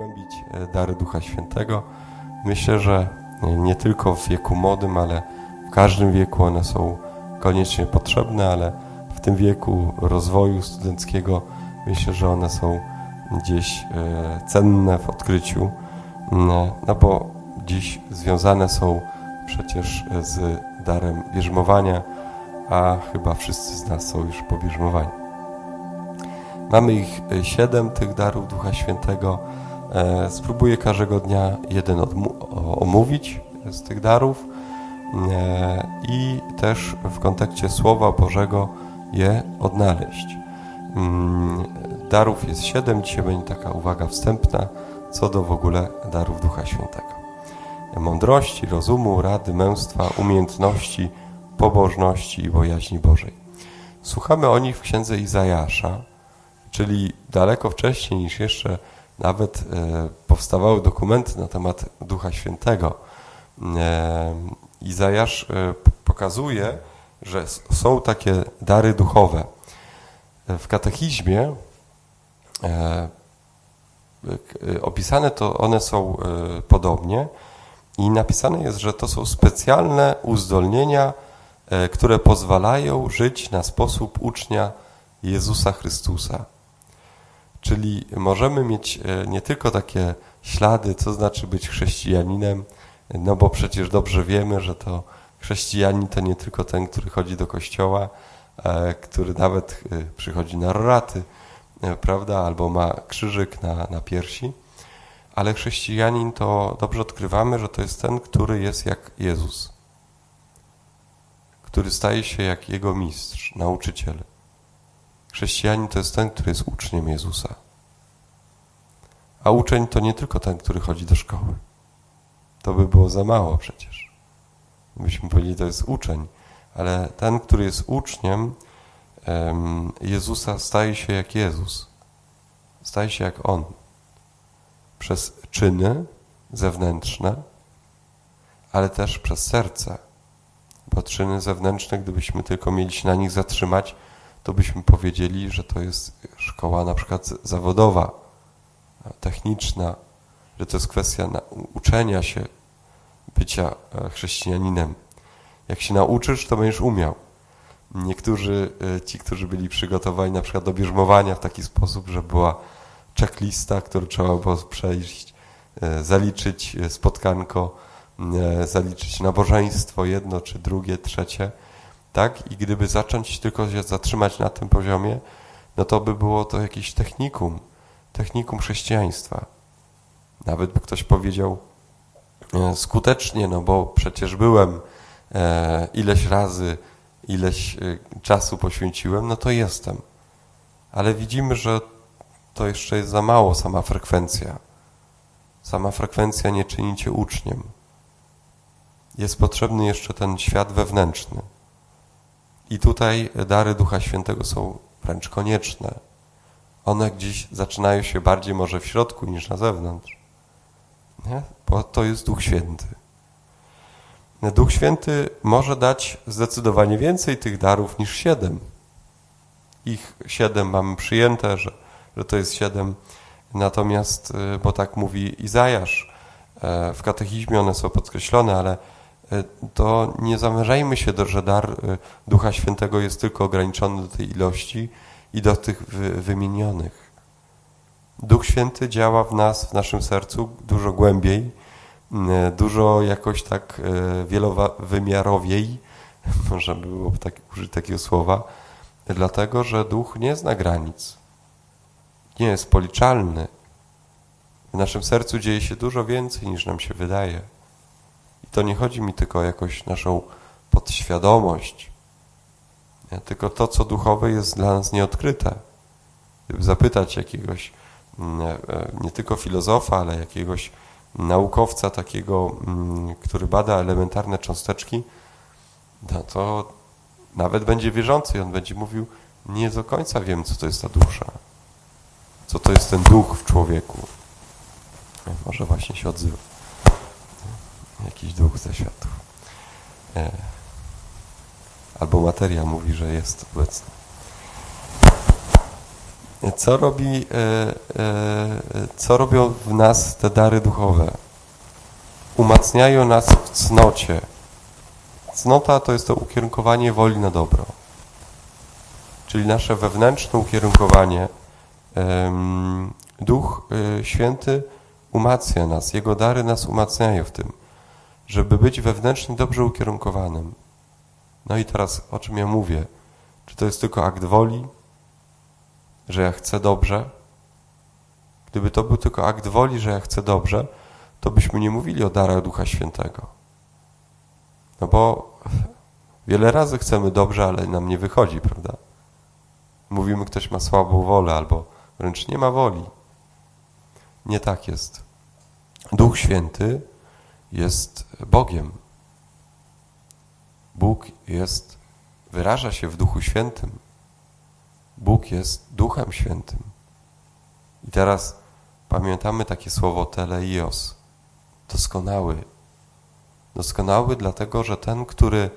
zgłębić e, dary Ducha Świętego. Myślę, że nie tylko w wieku młodym, ale w każdym wieku one są koniecznie potrzebne, ale w tym wieku rozwoju studenckiego myślę, że one są gdzieś e, cenne w odkryciu, mm, no bo dziś związane są przecież z darem bierzmowania, a chyba wszyscy z nas są już pobierzmowani. Mamy ich e, siedem, tych darów Ducha Świętego. E, spróbuję każdego dnia jeden omówić z tych darów e, i też w kontekście Słowa Bożego je odnaleźć. Mm, darów jest siedem, dzisiaj będzie taka uwaga wstępna co do w ogóle darów Ducha Świętego. Mądrości, rozumu, rady, męstwa, umiejętności, pobożności i bojaźni Bożej. Słuchamy o nich w księdze Izajasza, czyli daleko wcześniej niż jeszcze nawet e, powstawały dokumenty na temat Ducha Świętego. E, Izajasz e, pokazuje, że są takie dary duchowe. W katechizmie opisane to one są podobnie i napisane jest, że to są specjalne uzdolnienia, które pozwalają żyć na sposób ucznia Jezusa Chrystusa. Czyli możemy mieć e, nie tylko takie ślady, co znaczy być chrześcijaninem, no bo przecież dobrze wiemy, że to chrześcijanin to nie tylko ten, który chodzi do kościoła, e, który nawet e, przychodzi na roraty, prawda, albo ma krzyżyk na, na piersi, ale chrześcijanin to dobrze odkrywamy, że to jest ten, który jest jak Jezus, który staje się jak Jego mistrz, nauczyciel. Chrześcijanin to jest ten, który jest uczniem Jezusa. A uczeń to nie tylko ten, który chodzi do szkoły. To by było za mało przecież. Byśmy powiedzieli, to jest uczeń, ale ten, który jest uczniem Jezusa, staje się jak Jezus. Staje się jak On. Przez czyny zewnętrzne, ale też przez serce. Bo czyny zewnętrzne, gdybyśmy tylko mieli się na nich zatrzymać, to byśmy powiedzieli, że to jest szkoła na przykład zawodowa, techniczna, że to jest kwestia uczenia się bycia e, chrześcijaninem. Jak się nauczysz, to będziesz umiał. Niektórzy, e, ci, którzy byli przygotowani na przykład do bierzmowania w taki sposób, że była checklista, którą trzeba było przejść, e, zaliczyć spotkanko, zaliczyć nabożeństwo, jedno czy drugie, trzecie, tak? I gdyby zacząć tylko się zatrzymać na tym poziomie, no to by było to jakieś technikum, technikum chrześcijaństwa. Nawet by ktoś powiedział e, skutecznie, no bo przecież byłem e, ileś razy, ileś e, czasu poświęciłem, no to jestem. Ale widzimy, że to jeszcze jest za mało sama frekwencja. Sama frekwencja nie czyni cię uczniem. Jest potrzebny jeszcze ten świat wewnętrzny. I tutaj dary Ducha Świętego są wręcz konieczne. One gdzieś zaczynają się bardziej może w środku niż na zewnątrz. Nie? Bo to jest Duch Święty. Duch Święty może dać zdecydowanie więcej tych darów niż siedem. Ich siedem mamy przyjęte, że, że to jest siedem. Natomiast, y, bo tak mówi Izajasz, e, w katechizmie one są podkreślone, ale to nie zamierzajmy się, że dar e, Ducha Świętego jest tylko ograniczony do tej ilości i do tych wymienionych. Duch Święty działa w nas, w naszym sercu dużo głębiej, e, dużo jakoś tak wielowymiarowiej, można by było tak, użyć takiego słowa, dlatego, że Duch nie zna granic, nie jest policzalny. W naszym sercu dzieje się dużo więcej niż nam się wydaje to nie chodzi mi tylko o jakąś naszą podświadomość, nie? tylko to, co duchowe jest dla nas nieodkryte. Gdyby zapytać jakiegoś mm, e, nie tylko filozofa, ale jakiegoś naukowca takiego, mm, który bada elementarne cząsteczki, no to nawet będzie wierzący i on będzie mówił, nie do końca wiem, co to jest ta dusza, co to jest ten duch w człowieku. Może właśnie się odzywa jakiś duch ze światów. E, albo materia mówi, że jest obecna. Co robi, e, e, co robią w nas te dary duchowe? Umacniają nas w cnocie. Cnota to jest to ukierunkowanie woli na dobro. Czyli nasze wewnętrzne ukierunkowanie. Duch Święty umacnia nas, Jego dary nas umacniają w tym, żeby być wewnętrznie dobrze ukierunkowanym. No i teraz o czym ja mówię? Czy to jest tylko akt woli, że ja chcę dobrze? Gdyby to był tylko akt woli, że ja chcę dobrze, to byśmy nie mówili o darach Ducha Świętego. No bo wiele razy chcemy dobrze, ale nam nie wychodzi, prawda? Mówimy, ktoś ma słabą wolę albo wręcz nie ma woli. Nie tak jest. Duch Święty jest Bogiem. Bóg jest, wyraża się w Duchu Świętym. Bóg jest Duchem Świętym. I teraz pamiętamy takie słowo teleios, doskonały. Doskonały dlatego, że ten, który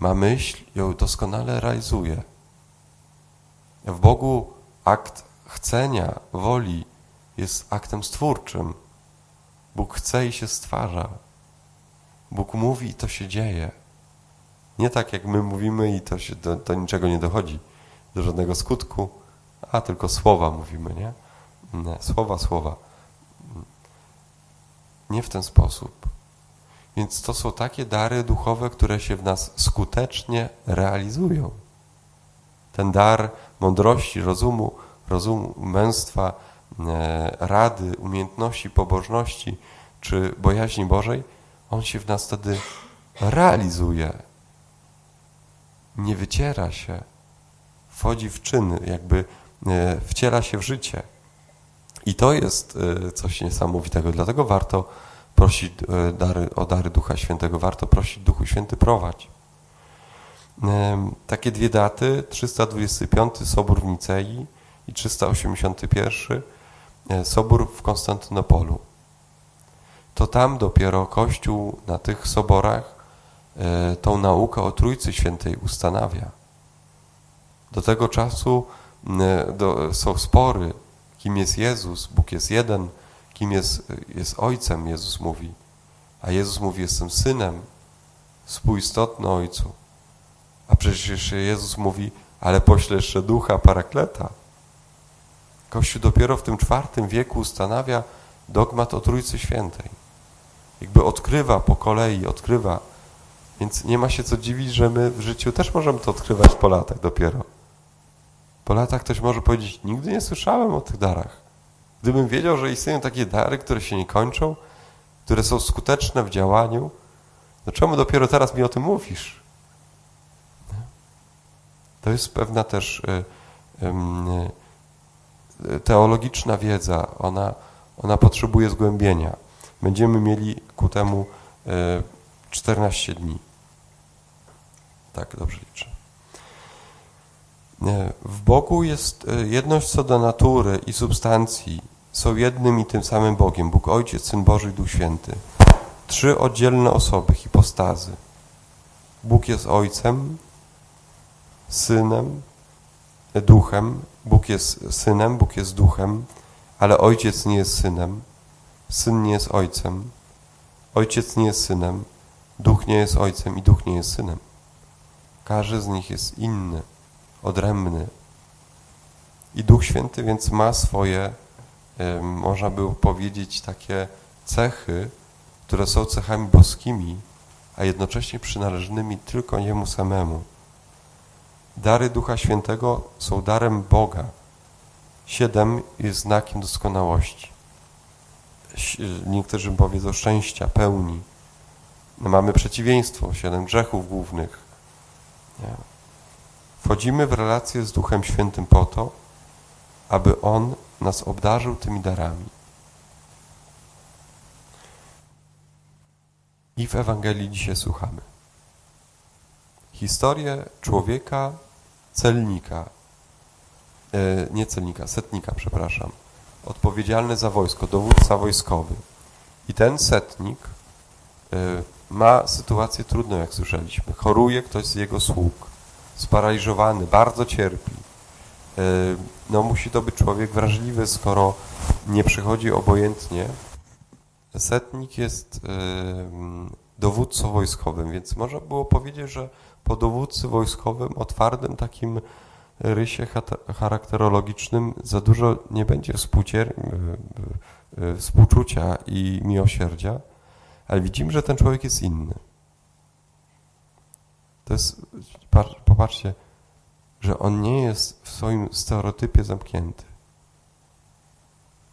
ma myśl, ją doskonale realizuje. W Bogu akt chcenia, woli jest aktem stwórczym. Bóg chce i się stwarza. Bóg mówi i to się dzieje. Nie tak jak my mówimy i to się do, do niczego nie dochodzi, do żadnego skutku, a tylko słowa mówimy, nie? nie? Słowa, słowa. Nie w ten sposób. Więc to są takie dary duchowe, które się w nas skutecznie realizują. Ten dar mądrości, rozumu, rozumu, męstwa, rady, umiejętności, pobożności czy bojaźni Bożej, on się w nas wtedy realizuje. Nie wyciera się, wchodzi w czyny, jakby e, wciela się w życie. I to jest e, coś niesamowitego. Dlatego warto prosić dary, o dary Ducha Świętego, warto prosić Duchu Święty prowadź. Takie dwie daty, 325 Sobór w Nicei i 381 Sobór w Konstantynopolu. To tam dopiero Kościół na tych soborach e, tą naukę o Trójcy Świętej ustanawia. Do tego czasu są spory, kim jest Jezus, Bóg jest jeden, kim jest, jest Ojcem, Jezus mówi. A Jezus mówi, jestem Synem, współistotny Ojcu. A przecież Jezus mówi, ale pośle jeszcze ducha parakleta. Kościół dopiero w tym czwartym wieku ustanawia dogmat o Trójcy Świętej. Jakby odkrywa po kolei, odkrywa. Więc nie ma się co dziwić, że my w życiu też możemy to odkrywać po latach dopiero. Po latach ktoś może powiedzieć, nigdy nie słyszałem o tych darach. Gdybym wiedział, że istnieją takie dary, które się nie kończą, które są skuteczne w działaniu, to czemu dopiero teraz mi o tym mówisz? To jest pewna też y, y, teologiczna wiedza. Ona, ona potrzebuje zgłębienia. Będziemy mieli ku temu 14 y, dni. Tak, dobrze liczę. W Bogu jest jedność co do natury i substancji. Są jednym i tym samym Bogiem. Bóg Ojciec, Syn Boży i Duch Święty. Trzy oddzielne osoby, hipostazy. Bóg jest Ojcem, Synem, Duchem. Bóg jest Synem, Bóg jest Duchem, ale Ojciec nie jest Synem, Syn nie jest Ojcem, Ojciec nie jest Synem, Duch nie jest Ojcem i Duch nie jest Synem. Każdy z nich jest inny, odrębny. I Duch Święty więc ma swoje, można by powiedzieć, takie cechy, które są cechami boskimi, a jednocześnie przynależnymi tylko Jemu samemu. Dary Ducha Świętego są darem Boga. Siedem jest znakiem doskonałości. Niektórzy powiedzą szczęścia, pełni. No mamy przeciwieństwo, siedem grzechów głównych. Wchodzimy w relację z Duchem Świętym po to, aby On nas obdarzył tymi darami. I w Ewangelii dzisiaj słuchamy. Historię człowieka celnika, e, nie celnika, setnika, przepraszam, odpowiedzialny za wojsko, dowódca wojskowy. I ten setnik e, ma sytuację trudną, jak słyszeliśmy. Choruje ktoś z jego sług, sparaliżowany, bardzo cierpi. no musi to być człowiek wrażliwy, skoro nie przychodzi obojętnie. Setnik jest dowódcą wojskowym, więc można było powiedzieć, że po dowódcy wojskowym o twardym takim rysie charakterologicznym za dużo nie będzie y, y, współczucia i miłosierdzia, ale widzimy, że ten człowiek jest inny. To jest, popatrzcie, że on nie jest w swoim stereotypie zamknięty.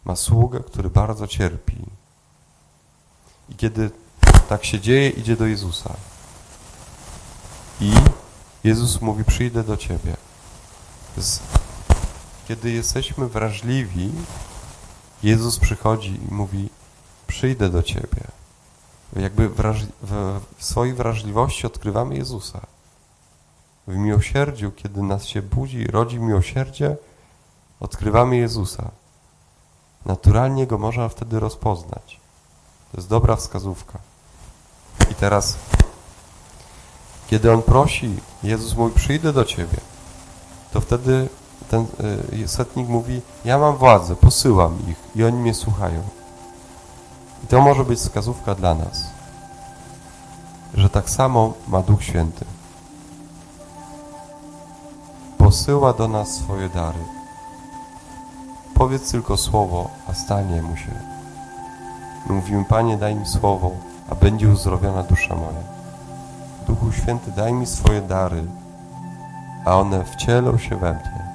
Ma sługę, który bardzo cierpi. I kiedy tak się dzieje, idzie do Jezusa. I Jezus mówi: Przyjdę do ciebie. Kiedy jesteśmy wrażliwi, Jezus przychodzi i mówi: Przyjdę do ciebie. Jakby w swojej wrażliwości odkrywamy Jezusa. W miłosierdziu, kiedy nas się budzi, rodzi miłosierdzie, odkrywamy Jezusa. Naturalnie Go można wtedy rozpoznać. To jest dobra wskazówka. I teraz, kiedy On prosi, Jezus mówi, przyjdę do Ciebie, to wtedy ten y, setnik mówi, ja mam władzę, posyłam ich i oni mnie słuchają. I to może być wskazówka dla nas, że tak samo ma Duch Święty. Posyła do nas swoje dary. Powiedz tylko słowo, a stanie mu się. My mówimy, Panie, daj mi słowo, a będzie uzdrowiona dusza moja. Duchu Święty, daj mi swoje dary, a one wcielą się we mnie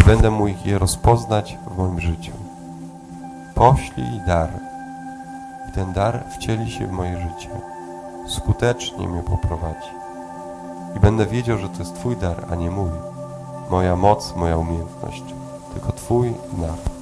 i będę mógł je rozpoznać w moim życiu. Poślij dar i ten dar wcieli się w moje życie. Skutecznie mnie poprowadzi. I będę wiedział, że to jest Twój dar, a nie mój. Moja moc, moja umiejętność, tylko Twój dar.